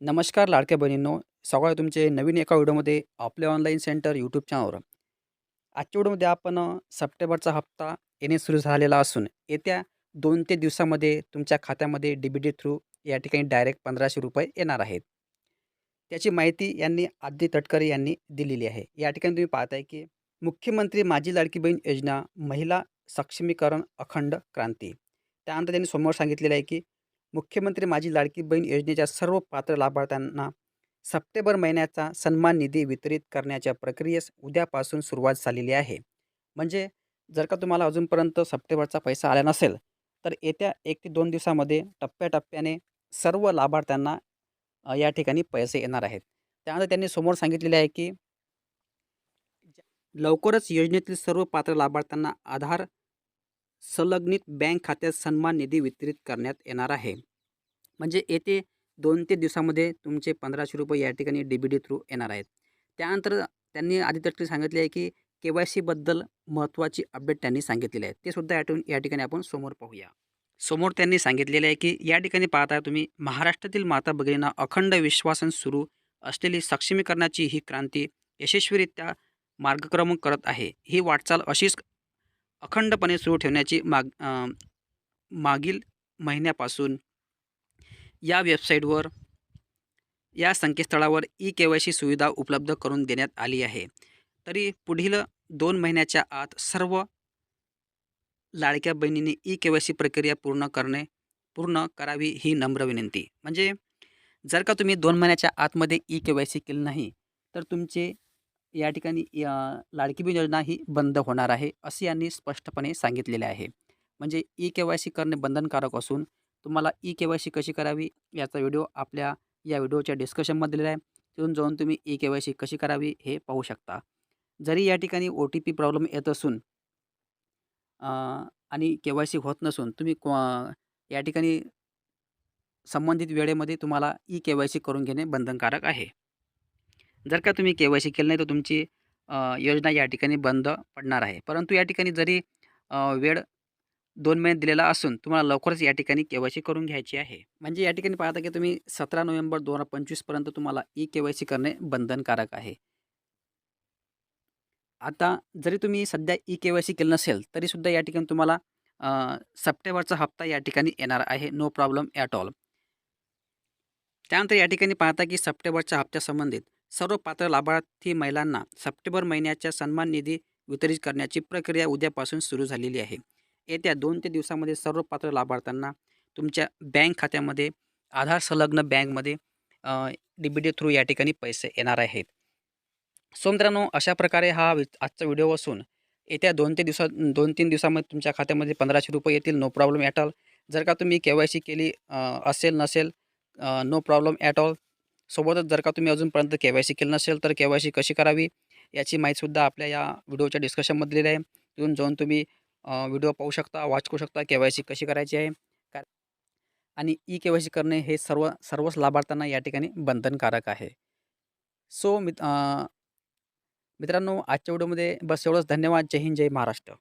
नमस्कार लाडक्या बहिणींनो. स्वागत आहे तुमचे नवीन एका व्हिडिओमध्ये आपले ऑनलाईन सेंटर यूट्यूब चॅनलवर आजच्या व्हिडिओमध्ये आपण सप्टेंबरचा हप्ता येणे सुरू झालेला असून येत्या दोन ते दिवसामध्ये तुमच्या खात्यामध्ये डी बी डी थ्रू या ठिकाणी डायरेक्ट पंधराशे रुपये येणार आहेत. त्याची माहिती यांनी आद्य तटकरे यांनी दिलेली आहे. या ठिकाणी तुम्ही पाहताय की मुख्यमंत्री माझी लाडकी बहीण योजना महिला सक्षमीकरण अखंड क्रांती. त्यानंतर त्यांनी समोर सांगितलेलं आहे की मुख्यमंत्री माझी लाडकी बहीण योजनेच्या सर्व पात्र लाभार्थ्यांना सप्टेंबर महिन्याचा सन्मान निधी वितरित करण्याच्या प्रक्रियेस उद्यापासून सुरुवात झालेली आहे. म्हणजे जर का तुम्हाला अजूनपर्यंत सप्टेंबरचा पैसा आला नसेल तर येत्या एक ते दोन दिवसामध्ये टप्प्याटप्प्याने सर्व लाभार्थ्यांना या ठिकाणी पैसे येणार आहेत. त्यानंतर त्यांनी समोर सांगितलेले आहे की लवकरच योजनेतील सर्व पात्र लाभार्थ्यांना आधार संलग्नित बँक खात्यात सन्मान निधी वितरित करण्यात येणार आहे. म्हणजे येते दोन ते दिवसामध्ये तुमचे पंधराशे रुपये या ठिकाणी डी बी डी थ्रू येणार आहेत. त्यानंतर त्यांनी आधी तटकरी सांगितले आहे की के वाय सीबद्दल महत्त्वाची अपडेट त्यांनी सांगितलेली आहे. ते सुद्धा यातून या ठिकाणी आपण समोर पाहूया. समोर त्यांनी सांगितलेले आहे की या ठिकाणी पाहता तुम्ही महाराष्ट्रातील माता भगिनींना अखंड विश्वासन सुरू असलेली सक्षमीकरणाची ही क्रांती यशस्वीरित्या मार्गक्रमण करत आहे. ही वाटचाल अशीच अखंडपणे सुरू ठेवण्याची माग मागील महिन्यापासून या वेबसाईटवर या संकेतस्थळावर ई के वाय सी सुविधा उपलब्ध करून देण्यात आली आहे. तरी पुढील दोन महिन्याच्या आत सर्व लाडक्या बहिणींनी ई के वाय सी प्रक्रिया पूर्ण करणे पूर्ण करावी ही नम्र विनंती. म्हणजे जर का तुम्ही दोन महिन्याच्या आतमध्ये ई के वाय सी केली नाही तर तुमचे या ठिकाणी लाडकी बहीण योजना ही बंद होणार आहे असे यांनी स्पष्टपणे सांगितलेले आहे. म्हणजे ई के वाय सी करणे बंधनकारक असून तुम्हाला ई के वाय सी कशी करावी याचा व्हिडिओ आपल्या या व्हिडिओच्या डिस्कशनमध्ये दिलेला आहे. तिथून जाऊन तुम्ही ई के वाय सी कशी करावी हे पाहू शकता. जरी या ठिकाणी ओ टी पी प्रॉब्लेम येत असून आणि के वाय सी होत नसून तुम्ही को या ठिकाणी संबंधित वेळेमध्ये तुम्हाला ई के वाय सी करून घेणे बंधनकारक आहे. जर का तुम्ही के वाय सी केलं नाही तर तुमची योजना या ठिकाणी बंद पडणार आहे. परंतु या ठिकाणी जरी वेळ दोन महिने दिलेला असून तुम्हाला लवकरच या ठिकाणी के वाय सी करून घ्यायची आहे. म्हणजे या ठिकाणी पाहता की तुम्ही सतरा नोव्हेंबर दोन हजार पंचवीसपर्यंत तुम्हाला ई के वाय सी करणे बंधनकारक आहे. आता जरी तुम्ही सध्या ई के वाय सी केलं नसेल तरीसुद्धा या ठिकाणी तुम्हाला सप्टेंबरचा हप्ता या ठिकाणी येणार आहे. No problem at all. त्यानंतर या ठिकाणी पाहता की सप्टेंबरच्या हप्त्यासंबंधित सर्व पात्र लाभार्थी महिलांना सप्टेंबर महिन्याच्या सन्मान निधी वितरित करण्याची प्रक्रिया उद्यापासून सुरू झालेली आहे. येत्या दोन ते दिवसामध्ये सर्व पात्र लाभार्थ्यांना तुमच्या बँक खात्यामध्ये आधार संलग्न बँकमध्ये डी बी डी थ्रू या ठिकाणी पैसे येणार आहेत. सो मित्रांनो अशा प्रकारे हा आजचा व्हिडिओ असून येत्या दोन ते दिवसात दोन तीन दिवसामध्ये तुमच्या खात्यामध्ये पंधराशे रुपये येतील नो प्रॉब्लेम ॲट ऑल. जर का तुम्ही के वाय सी केली असेल नसेल नो प्रॉब्लेम ॲट ऑल सोबतच जर का तुम्ही अजूनपर्यंत के वाय सी केलं नसेल तर के वाय सी कशी करावी याची माहितीसुद्धा आपल्या या व्हिडिओच्या डिस्कशनमध्ये दिलेली आहे. तिथून जाऊन तुम्ही व्हिडिओ पाहू शकता वॉच करू शकता के वाय सी कशी करायची आहे. का आणि ई के वाय सी करणे हे सर्व सर्वच लाभार्थ्यांना या ठिकाणी बंधनकारक आहे. सो मित मित्रांनो आजच्या व्हिडिओमध्ये बस एवढंच. धन्यवाद. जय हिंद जय महाराष्ट्र.